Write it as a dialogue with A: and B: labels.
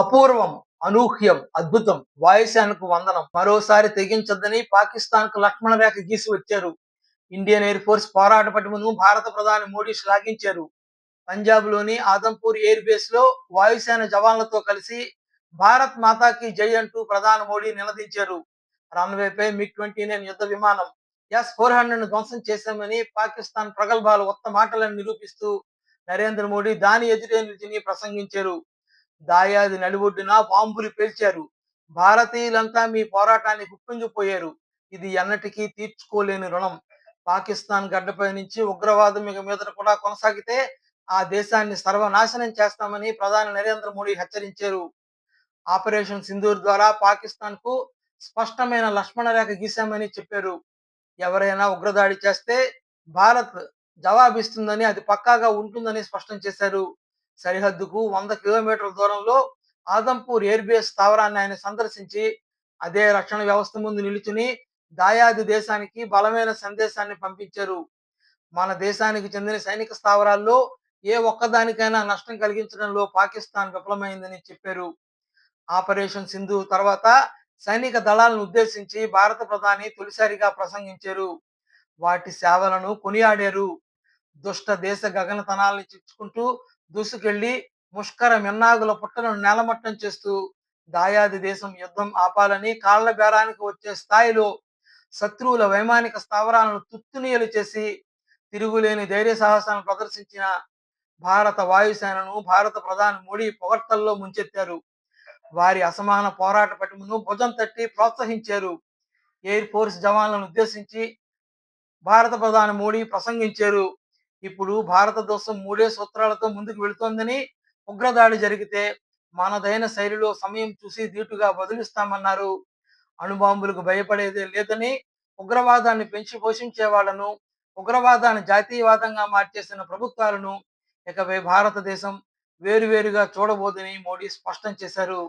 A: అపూర్వం అనూహ్యం అద్భుతం వాయుసేనకు వందనం. మరోసారి తెగించొద్దని పాకిస్తాన్కు లక్ష్మణ రేఖ గీసి వచ్చారు ఇండియన్ ఎయిర్ ఫోర్స్ పోరాట పటిమను భారత ప్రధాని మోడీ శ్లాఘించారు. పంజాబ్లోని ఆదంపూర్ ఎయిర్ బేస్లో వాయుసేన జవాన్లతో కలిసి భారత్ మాతాకి జై అంటూ ప్రధాని మోడీ నిలదించారు రన్వేపై మిగ్ ట్వంటీ నైన్ యుద్ధ విమానం ఎస్ ఫోర్ హండ్రెడ్ను ధ్వంసం చేశామని పాకిస్తాన్ ప్రగల్భాలు ఒత్త మాటలను నిరూపిస్తూ నరేంద్ర మోడీ దాని ఎదురే నిలిచిని ప్రసంగించారు. దాయాది నడిబొడ్డున పాంపులు పేల్చారు. భారతీయులంతా మీ పోరాటాన్ని గుప్పించిపోయారు. ఇది ఎన్నటికీ తీర్చుకోలేని రుణం. పాకిస్తాన్ గడ్డపై నుంచి ఉగ్రవాదం ఇక మీద కూడా కొనసాగితే ఆ దేశాన్ని సర్వనాశనం చేస్తామని ప్రధాని నరేంద్ర మోడీ హెచ్చరించారు. ఆపరేషన్ సింధూర్ ద్వారా పాకిస్తాన్కు స్పష్టమైన లక్ష్మణ రేఖ గీశామని చెప్పారు. ఎవరైనా ఉగ్రదాడి చేస్తే భారత్ జవాబిస్తుందని అది పక్కాగా ఉంటుందని స్పష్టం చేశారు. సరిహద్దుకు వంద కిలోమీటర్ల దూరంలో ఆదంపూర్ ఎయిర్ బేస్ స్థావరాన్ని ఆయన సందర్శించి అదే రక్షణ వ్యవస్థ ముందు నిలుచుని దాయాది దేశానికి బలమైన సందేశాన్ని పంపించారు. మన దేశానికి చెందిన సైనిక స్థావరాల్లో ఏ ఒక్కదానికైనా నష్టం కలిగించడంలో పాకిస్తాన్ విఫలమైందని చెప్పారు. ఆపరేషన్ సింధు తర్వాత సైనిక దళాలను ఉద్దేశించి భారత ప్రధాని తొలిసారిగా ప్రసంగించారు. వాటి సేవలను కొనియాడారు. దుష్ట దేశ గగనతనాల్ని చిచ్చుకుంటూ దూసుకెళ్ళి ముష్కర మిన్నాగుల పుట్టలను నేలమట్టం చేస్తూ దాయాది దేశం యుద్ధం ఆపాలని కాళ్ళ బేరానికి వచ్చే స్థాయిలో శత్రువుల వైమానిక స్థావరాలను తుత్తునీయలు చేసి తిరుగులేని ధైర్య సాహసాలను ప్రదర్శించిన భారత వాయుసేనను భారత ప్రధాని మోడీ పొగడ్తల్లో ముంచెత్తారు. వారి అసమాన పోరాట పటిమను భుజం తట్టి ప్రోత్సహించారు. ఎయిర్ ఫోర్స్ జవాన్లను ఉద్దేశించి భారత ప్రధాని మోడీ ప్రసంగించారు. ఇప్పుడు భారతదేశం మూడే సూత్రాలతో ముందుకు వెళుతోందని ఉగ్రదాడి జరిగితే మనదైన శైలిలో సమయం చూసి దీటుగా బదులిస్తామన్నారు. అణుబాంబులకు భయపడేదే లేదని ఉగ్రవాదాన్ని పెంచి పోషించే వాళ్ళను ఉగ్రవాదాన్ని జాతీయవాదంగా మార్చేసిన ప్రభుత్వాలను ఇకపై భారతదేశం వేరువేరుగా చూడబోదని మోడీ స్పష్టం చేశారు.